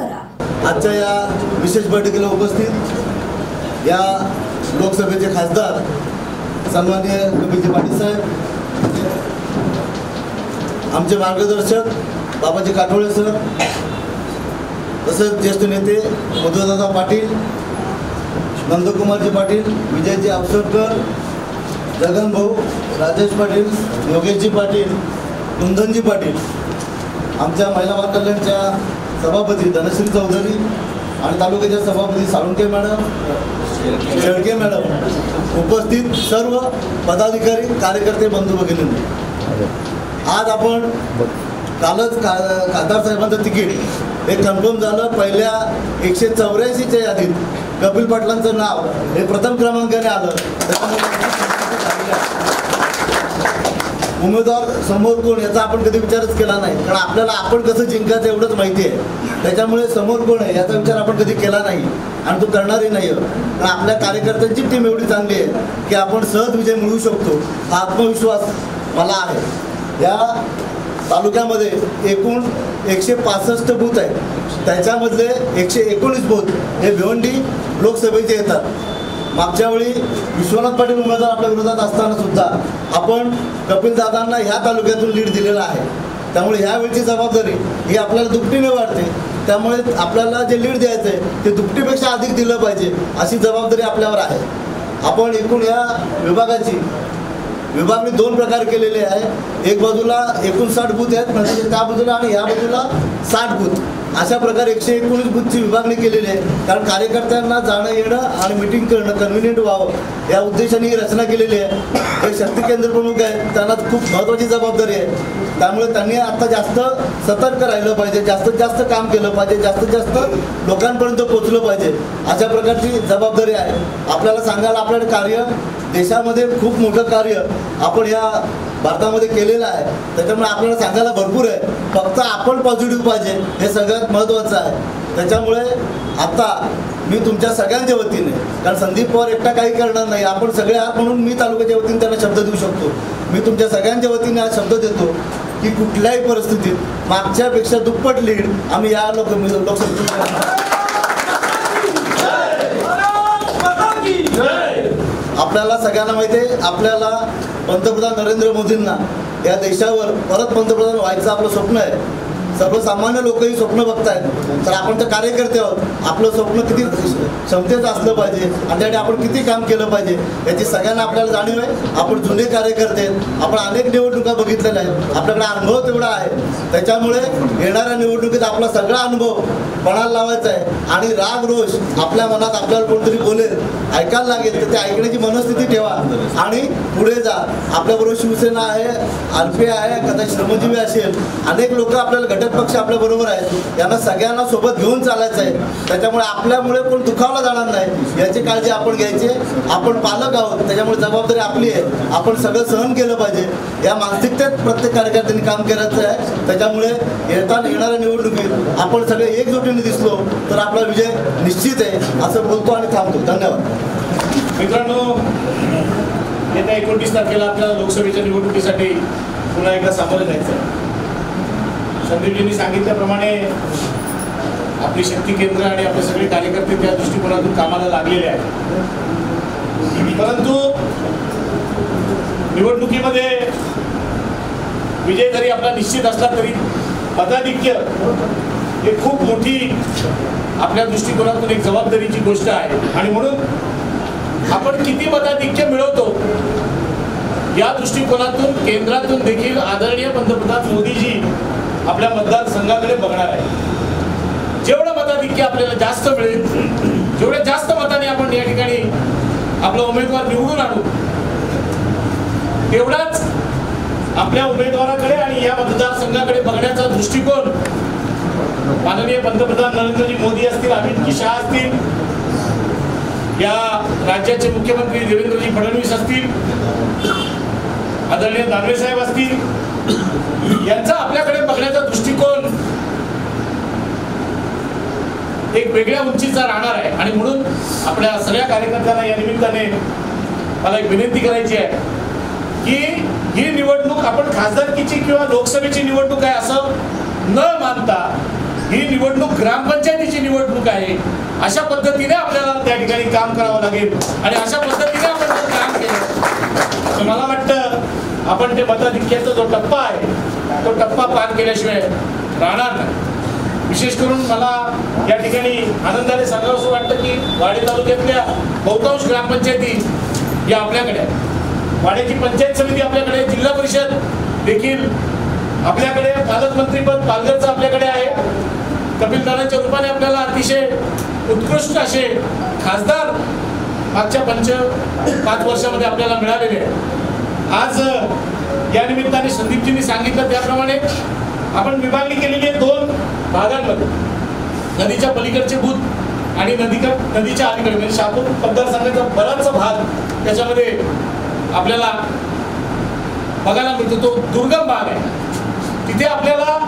करा. आजच्या या विशेष बैठकीला उपस्थित या लोकसभेचे खासदार सन्माननीय कपिलजी पाटील साहेब आमचे मार्गदर्शक बाबाजी काठोळे सर तसंच ज्येष्ठ नेते मधुदादा पाटील नंदकुमारजी पाटील विजयजी अवसरकर जगन भाऊ राजेश पाटील योगेशजी पाटील कुंदनजी पाटील आमच्या महिला बाल कल्याणच्या सभापती धनश्री चौधरी आणि तालुक्याच्या सभापती साळुंके मॅडम शेळके मॅडम उपस्थित सर्व पदाधिकारी कार्यकर्ते बंधू भगिनी आज आपण कालच का खासदार साहेबांचं तिकीट हे कन्फर्म झालं. पहिल्या एकशे चौऱ्याऐंशीच्या यादीत कपिल पाटलांचं नाव हे प्रथम क्रमांकाने आलं. उमेदवार समोर कोण याचा आपण कधी विचारच केला नाही. कारण आपल्याला आपण कसं जिंकायचं एवढंच माहिती आहे. त्याच्यामुळे समोर कोण आहे याचा विचार आपण कधी केला नाही. आणि तो करणारही नाही कारण आपल्या कार्यकर्त्यांची टीम एवढी चांगली आहे की आपण सहज विजय मिळवू शकतो. हा आत्मविश्वास मला आहे. या तालुक्यामध्ये एकूण एकशे पासष्ट बूथ आहेत. त्याच्यामधले एकशे एकोणीस बूथ हे भिवंडी लोकसभेचे येतात. मागच्या वेळी विश्वनाथ पाटील उमेदवार आपल्या विरोधात असताना सुद्धा आपण कपिल दादांना ह्या तालुक्यातून लीड दिलेला आहे. त्यामुळे ह्यावेळची जबाबदारी ही आपल्याला दुपटीने वाढते. त्यामुळे आपल्याला जे लीड द्यायचं आहे ते दुपटीपेक्षा अधिक दिलं पाहिजे अशी जबाबदारी आपल्यावर आहे. आपण एकूण या विभागाची विभागणी दोन प्रकार केलेले आहे एक बाजूला एकोणसाठ बूथ आहेत म्हणजे त्या बाजूला आणि ह्या बाजूला साठ बूथ. अशा प्रकारे एकशे एकोणीस बुथची विभागणी केलेली आहे. कारण कार्यकर्त्यांना जाणं येणं आणि मिटिंग करणं कन्व्हिनियंट व्हावं या उद्देशाने ही रचना केलेली आहे. हे शक्ती केंद्र प्रमुख आहेत. त्यांना खूप महत्त्वाची जबाबदारी आहे. त्यामुळे त्यांनी आता जास्त सतर्क राहिलं पाहिजे. जास्तीत जास्त काम केलं पाहिजे. जास्तीत जास्त लोकांपर्यंत पोचलं पाहिजे. अशा प्रकारची जबाबदारी आहे. आपल्याला सांगायला आपल्याकडे कार्य देशामध्ये खूप मोठं कार्य. आपण या भारतामध्ये केलेलं आहे. त्याच्यामुळे आपल्याला सांगायला भरपूर आहे. फक्त आपण पॉझिटिव्ह पाहिजे. हे सगळ्यात महत्त्वाचं आहे. त्याच्यामुळे आता मी तुमच्या सगळ्यांच्या वतीने कारण संदीप पवार एकटा काही करणार नाही. आपण सगळे आहात म्हणून मी तालुक्याच्या वतीने त्यांना शब्द देऊ शकतो. मी तुमच्या सगळ्यांच्या वतीने हा शब्द देतो की कुठल्याही परिस्थितीत मागच्यापेक्षा दुप्पट लीड आम्ही या लोक लोकसभेत आपल्याला सगळ्यांना माहिती आहे आपल्याला पंतप्रधान नरेंद्र मोदींना या देशावर परत पंतप्रधान व्हायचं आपलं स्वप्न आहे. सर्वसामान्य लोकही स्वप्न बघतायत. तर आपण तर कार्यकर्ते आहोत. आपलं स्वप्न किती क्षमतेचं असलं पाहिजे आणि त्यासाठी आपण किती काम केलं पाहिजे याची सगळ्यांना आपल्याला जाणीव आहे. आपण जुने कार्यकर्ते आपण अनेक निवडणुका बघितलेल्या आहेत आपल्याकडे अनुभव तेवढा आहे. त्याच्यामुळे येणाऱ्या निवडणुकीत आपला सगळा अनुभव पणाला लावायचा आहे. आणि राग रोष आपल्या मनात आपल्याला कोणतरी बोलेल ऐकायला लागेल तर ते ऐकण्याची मनस्थिती ठेवा. आणि पुढे जा. आपल्याबरोबर शिवसेना आहे आरपी आहे कदाचित श्रमजीवी असेल. अनेक लोक आपल्याला घटक पक्ष आपल्या बरोबर आहेत. यांना सगळ्यांना सोबत घेऊन चालायचं आहे. त्याच्यामुळे आपल्यामुळे कोण दुखावला जाणार नाही. याची काळजी आपण घ्यायची. आपण पालक आहोत. त्याच्यामुळे जबाबदारी आपली आहे. आपण सगळं सहन केलं पाहिजे. या मानसिकतेत प्रत्येक कार्यकर्त्यांनी काम करायचं आहे. त्याच्यामुळे येताना येणाऱ्या निवडणुकीत आपण सगळे एकजुटीने दिसलो तर आपला विजय निश्चित आहे. असं बोलतो आणि थांबतो. धन्यवाद. मित्रांनो येत्या एकोणतीस तारखेला आपल्याला लोकसभेच्या निवडणुकीसाठी पुन्हा एकदा सामोरं जायचं आहे. संदीपजींनी सांगितल्याप्रमाणे आपली शक्ती केंद्र आणि आपले सगळे कार्यकर्ते त्या दृष्टिकोनातून कामाला लागलेले आहेत. परंतु निवडणुकीमध्ये विजय जरी आपला निश्चित असला तरी पदाधिक्य हे खूप मोठी आपल्या दृष्टिकोनातून एक जबाबदारीची गोष्ट आहे. आणि म्हणून आपण किती पदाधिक्य मिळवतो या दृष्टिकोनातून केंद्रातून देखील आदरणीय पंतप्रधान मोदीजी आपल्या मतदारसंघाकडे बघणार आहे. जेवढं मताधिक्य आपल्याला जास्त मिळेल जेवढ्या जास्त मताने आपण या ठिकाणी आपला उमेदवार निवडून आणू तेवढाच आपल्या उमेदवाराकडे आणि या मतदारसंघाकडे बघण्याचा दृष्टिकोन माननीय पंतप्रधान नरेंद्रजी मोदी असतील अमित शहा असतील या राज्याचे मुख्यमंत्री देवेंद्रजी फडणवीस असतील आदरणीय दानवे साहेब असतील यांचा आपल्याकडे बघण्याचा दृष्टिकोन एक वेगळ्या उंचीचा राहणार आहे. आणि म्हणून आपल्या सगळ्या कार्यकर्त्यांना या निमित्ताने मला एक विनंती करायची आहे की ही निवडणूक आपण खासदारकीची किंवा लोकसभेची निवडणूक आहे असं न मानता ही निवडणूक ग्रामपंचायतीची निवडणूक आहे अशा पद्धतीने आपल्याला त्या ठिकाणी काम करावं लागेल. आणि अशा पद्धतीने आपण काम केलं तर मला वाटतं आपण ते मताधिक्याचा जो टप्पा आहे तो टप्पा पार केल्याशिवाय राहणार नाही. विशेष करून मला या ठिकाणी आनंदाने सांगावं असं वाटतं की वाडे तालुक्यातल्या बहुतांश ग्रामपंचायती या आपल्याकडे आहेत. वाड्याची पंचायत समिती आपल्याकडे जिल्हा परिषद देखील आपल्याकडे पालकमंत्रीपद पालघरचं आपल्याकडे आहे. कपिलदारांच्या रूपाने आपल्याला अतिशय उत्कृष्ट असे खासदार मागच्या पंच पाच वर्षामध्ये आपल्याला मिळालेले आहे आज या निमित्ताने संदीपजींनी सांगितलं त्याप्रमाणे आपण विभागणी केलेली आहे दोन भागांमध्ये. नदीच्या पलीकडचे भूत आणि नदीका नदीच्या अलीकडे म्हणजे शापूर मतदारसंघाचा बराचसा भाग त्याच्यामध्ये आपल्याला बघायला मिळतो. तो दुर्गम भाग आहे. तिथे आपल्याला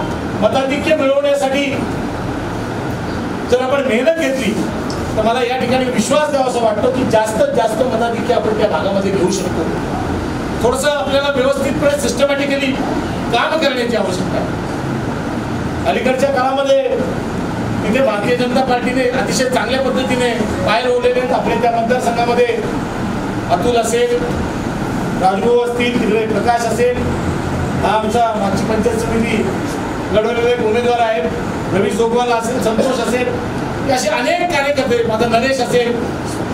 मताधिक्य मिळवण्यासाठी जर आपण मेहनत घेतली तर मला या ठिकाणी विश्वास द्यावा असं वाटतो की जास्तीत जास्त मताधिक्य आपण त्या भागामध्ये घेऊ शकतो. थोडस आपल्याला व्यवस्थितपणे सिस्टमॅटिकली काम करण्याची आवश्यकता आहे. अलीकडच्या काळामध्ये तिथे भारतीय जनता पार्टीने अतिशय चांगल्या पद्धतीने पाय रोवलेले आहेत. आपल्या त्या मतदारसंघामध्ये अतुल असेल राजभाऊ असतील तिकडे प्रकाश असेल. हा आमचा मागची पंचायत समिती लढवलेले उमेदवार आहेत. रवी जोगवाला असेल संतोष असेल. असे अनेक कार्यकर्ते माझा नरेश असेल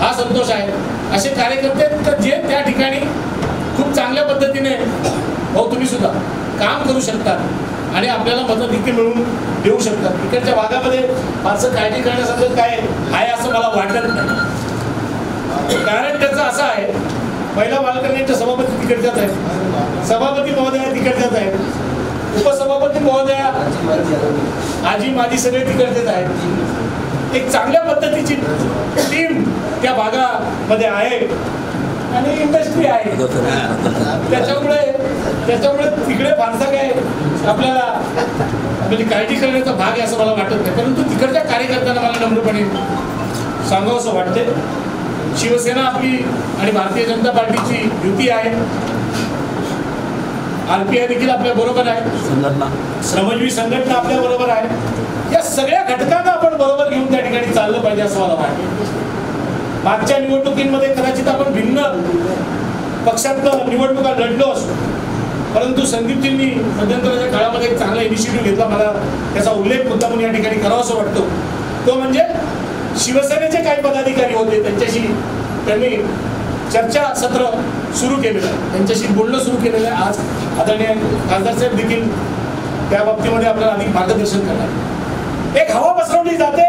हा संतोष आहे. असे कार्यकर्ते जे त्या ठिकाणी खूप चांगल्या पद्धतीने भाऊ तुम्ही सुद्धा काम करू शकतात आणि आपल्याला मदत मिळवून देऊ शकतात तिकडच्या भागामध्ये फारसं काळजी करण्यासारखं काय आहे असं मला वाटत नाही. कारण त्याचं असं आहे पहिला बालकन्यांच्या सभापती तिकडच्याच आहेत. सभापती महोदया तिकडच्याच आहेत. उपसभापती महोदया आजी माझी सगळे तिकडचेच आहेत. एक चांगल्या पद्धतीची टीम त्या भागामध्ये आहे. आणि इंडस्ट्री आहे. त्याच्यामुळे त्याच्यामुळे तिकडे फारसा काय आपल्याला म्हणजे काळजी करण्याचा भाग आहे असं मला वाटत नाही. परंतु तिकडच्या कार्यकर्त्यांना मला नम्रपणे सांगावं असं वाटते शिवसेना आपली आणि भारतीय जनता पार्टीची युती आहे. आरपीआय देखील आपल्या बरोबर आहे. श्रमजीवी संघटना आपल्या बरोबर आहे. या सगळ्या घटकांना आपण बरोबर घेऊन त्या ठिकाणी चाललं पाहिजे असं मला वाटतं मागच्या निवडणुकीमध्ये कदाचित आपण भिन्न पक्षातनं निवडणुका लढलो असतो. परंतु संदीपजींनी मध्यंतराच्या काळामध्ये एक चांगला इनिशिएटिव्ह घेतला. मला त्याचा उल्लेख मुद्दा म्हणून या ठिकाणी करावा असं वाटतो. तो म्हणजे शिवसेनेचे काही पदाधिकारी होते. त्यांच्याशी त्यांनी चर्चा सत्र सुरू केलेलं आहे. त्यांच्याशी बोलणं सुरू केलेलं आहे. आज आदरणीय खासदार साहेब देखील त्या बाबतीमध्ये आपल्याला अधिक मार्गदर्शन करणार एक हवा पसरवली जाते.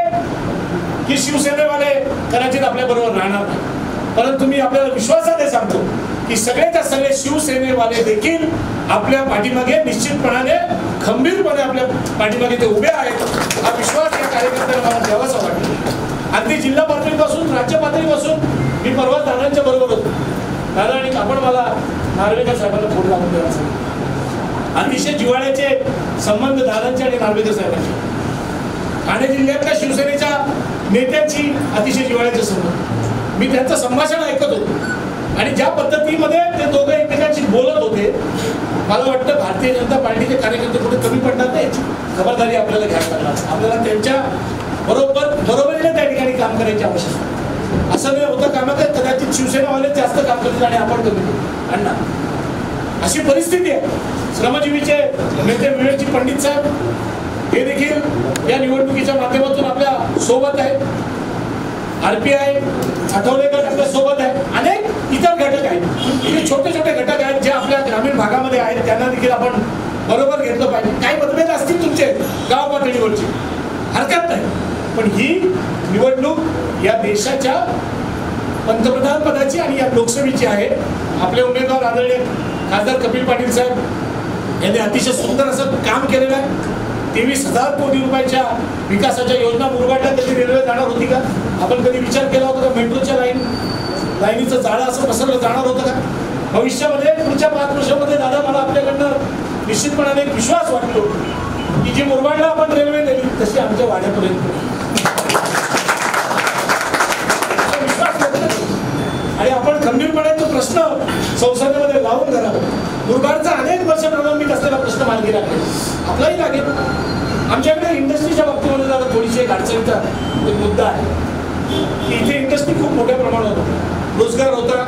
की शिवसेनेवाले कदाचित आपल्या बरोबर राहणार नाही. परंतु मी आपल्याला विश्वासाने सांगतो की सगळेच्या सगळे शिवसेनेवाले देखील आपल्या पाठीमागे निश्चितपणाने खंबीरपणे आपल्या पाठीमागे ते उभे आहेत. हा विश्वास या कार्यकर्त्यांना मला द्यावासा वाटतो. अगदी जिल्हा पातळीपासून राज्य पातळीपासून मी परवा दादांच्या बरोबर होतो. दादा आणि आपण मला नार्वेकर साहेबांना फोन लावून द्यावा सांगितलं. अतिशय जिव्हाळ्याचे संबंध दादांचे आणि नार्वेकर साहेबांचे. ठाणे जिल्ह्यातल्या शिवसेनेच्या नेत्यांची अतिशय जिवाळ्याचे संबंध मी त्यांचं संभाषण ऐकत होतो. आणि ज्या पद्धतीमध्ये ते दोघं एकमेकांशी बोलत होते मला वाटतं भारतीय जनता पार्टीचे कार्यकर्ते कुठे कमी पडणार नाही याची खबरदारी आपल्याला घ्यायला लागणार. आपल्याला त्यांच्या बरोबर बरोबरीने त्या ठिकाणी काम करायची आवश्यकता असं नाही होतं कामात कदाचित शिवसेनावाले जास्त काम करतील आणि आपण कमी करू. अण्णा अशी परिस्थिती आहे. श्रमजीवीचे नेते विवेकजी पंडित साहेब हे देखील या निवडणुकीच्या माध्यमातून आपल्यासोबत आहे. आरपीआय आठवले गट आपल्यासोबत आहे. अनेक इतर घटक आहेत. हे छोटे छोटे घटक आहेत जे आपल्या ग्रामीण भागामध्ये आहेत. त्यांना देखील आपण बरोबर घेतलं पाहिजे. काही मतभेद असतील तुमचे गाव पातळीवरचे. हरकत नाही. पण ही निवडणूक या देशाच्या पंतप्रधान पदाची आणि या लोकसभेची आहे. आपले उमेदवार आदरणीय खासदार कपिल पाटील साहेब यांनी अतिशय सुंदर असं काम केलेलं आहे. तेवीस हजार कोटी रुपयाच्या विकासाच्या योजना मुरबाडला कधी रेल्वे जाणार होती का? आपण कधी विचार केला होता का मेट्रोच्या लाईन लाईनीचं जाळं असं पसरलं जाणार होतं का? भविष्यामध्ये पुढच्या पाच वर्षामध्ये दादा मला आपल्याकडनं निश्चितपणाने एक विश्वास वाटतो की जी मुरबाडला आपण रेल्वे नेली तशी आमच्या वाड्यापर्यंत असा विश्वास व्यक्त करतो. आणि आपण खंबीरपणे तो प्रश्न संसदेमध्ये लावून धरावा मुरबाडचा अनेक वर्ष प्रलंबित असलेला प्रश्न मार्गी लागेल. आपलाही लागेल. आमच्याकडे इंडस्ट्रीच्या बाबतीमध्ये जरा थोडीशी एक अडचणीचा एक मुद्दा आहे. की इथे इंडस्ट्री खूप मोठ्या प्रमाणात होती. रोजगार होता.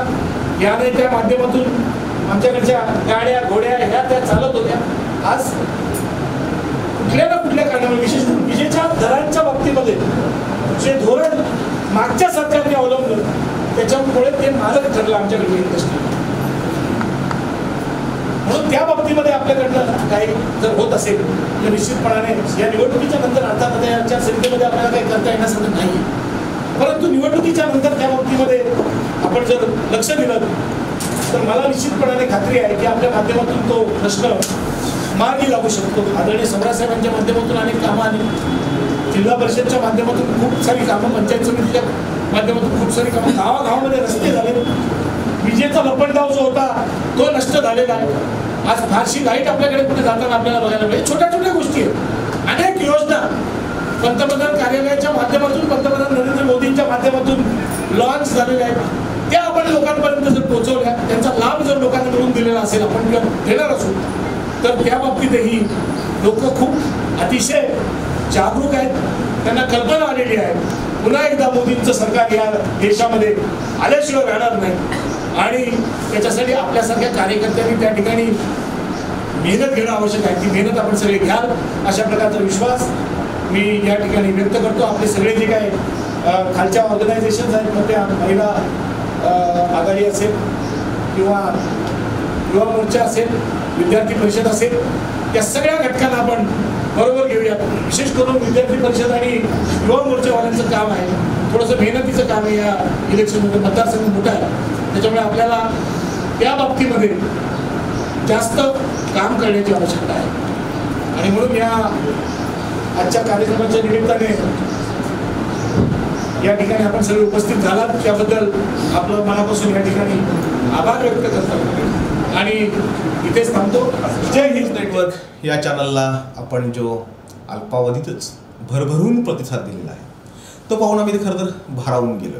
या नाही त्या माध्यमातून आमच्याकडच्या गाड्या घोड्या ह्या त्या चालत होत्या. आज कुठल्या ना कुठल्या कारणामुळे विशेष करून विजेच्या दरांच्या बाबतीमध्ये जे धोरण मागच्या सरकारने अवलंबलं त्याच्यामुळे ते मालक ठरलं आमच्याकडे इंडस्ट्री. म्हणून त्या बाबतीमध्ये आपल्याकडनं काही जर होत असेल तर निश्चितपणाने या निवडणुकीच्या नंतर अर्थात या समितीमध्ये आपल्याला काही करता येण्यासारखं नाही परंतु निवडणुकीच्या नंतर त्या बाबतीमध्ये आपण जर लक्ष दिलं तर मला निश्चितपणाने खात्री आहे की आपल्या माध्यमातून तो प्रश्न मार्गी लागू शकतो. आदरणीय साहेबांच्या माध्यमातून अनेक कामं आली जिल्हा परिषदच्या माध्यमातून खूप सारी कामं पंचायत समितीच्या माध्यमातून खूप सारी कामं गावागावामध्ये रस्ते झाले. विजेचा लपंडाव जो होता तो नष्ट झालेला आहे. आज फारशी लाइट आपल्याकडे कुठे जाताना आपल्याला बघायला मिळेल. छोट्या छोट्या गोष्टी आहेत. अनेक योजना. पंतप्रधान कार्यालयाच्या माध्यमातून पंतप्रधान नरेंद्र मोदींच्या माध्यमातून लॉन्च झालेल्या आहेत. त्या आपण लोकांपर्यंत जर पोहोचवल्या त्यांचा लाभ जर लोकांना मिळून दिलेला असेल आपण देणार असू तर त्या बाबतीतही लोक खूप अतिशय जागरूक आहेत. त्यांना कल्पना आलेली आहे. पुन्हा एकदा मोदींचं सरकार या देशामध्ये आल्याशिवाय राहणार नाही. आणि त्याच्यासाठी आपल्यासारख्या कार्यकर्त्यांनी त्या ठिकाणी मेहनत घेणं आवश्यक आहे. ती मेहनत आपण सगळे घ्याल अशा प्रकारचा विश्वास मी या ठिकाणी व्यक्त करतो. आपले सगळे जे काय खालच्या ऑर्गनायझेशन आहेत मग त्या महिला आघाडी असेल किंवा युवा मोर्चा असेल विद्यार्थी परिषद असेल या सगळ्या घटकांना आपण बरोबर घेऊया विशेष करून विद्यार्थी परिषद आणि युवा मोर्चावाल्यांचं काम आहे. थोडंसं मेहनतीचं काम आहे या इलेक्शनमध्ये मतदारसंघ मोठा आहे. त्याच्यामुळे आपल्याला त्या बाबतीमध्ये जास्त काम करण्याची आवश्यकता आहे. आणि म्हणून या आजच्या कार्यक्रमाच्या निमित्ताने या ठिकाणी आपण सगळे उपस्थित झालात. त्याबद्दल आपलं मनापासून या ठिकाणी आभार व्यक्त करतो. आणि इथेच थांबतो. जय हिंद. नेटवर्क या चॅनलला आपण जो अल्पावधीतच भरभरून प्रतिसाद दिलेला आहे तो पाहून आम्ही ते खरं तर भारावून गेलो.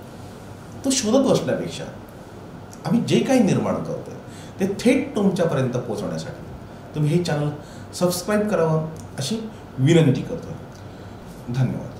तो शोधत बसण्यापेक्षा आम्ही जे काही निर्माण करतो ते थेट तुमच्यापर्यंत पोहोचवण्यासाठी. तुम्ही हे चॅनल सबस्क्राईब करावं अशी विनंती करतो धन्यवाद.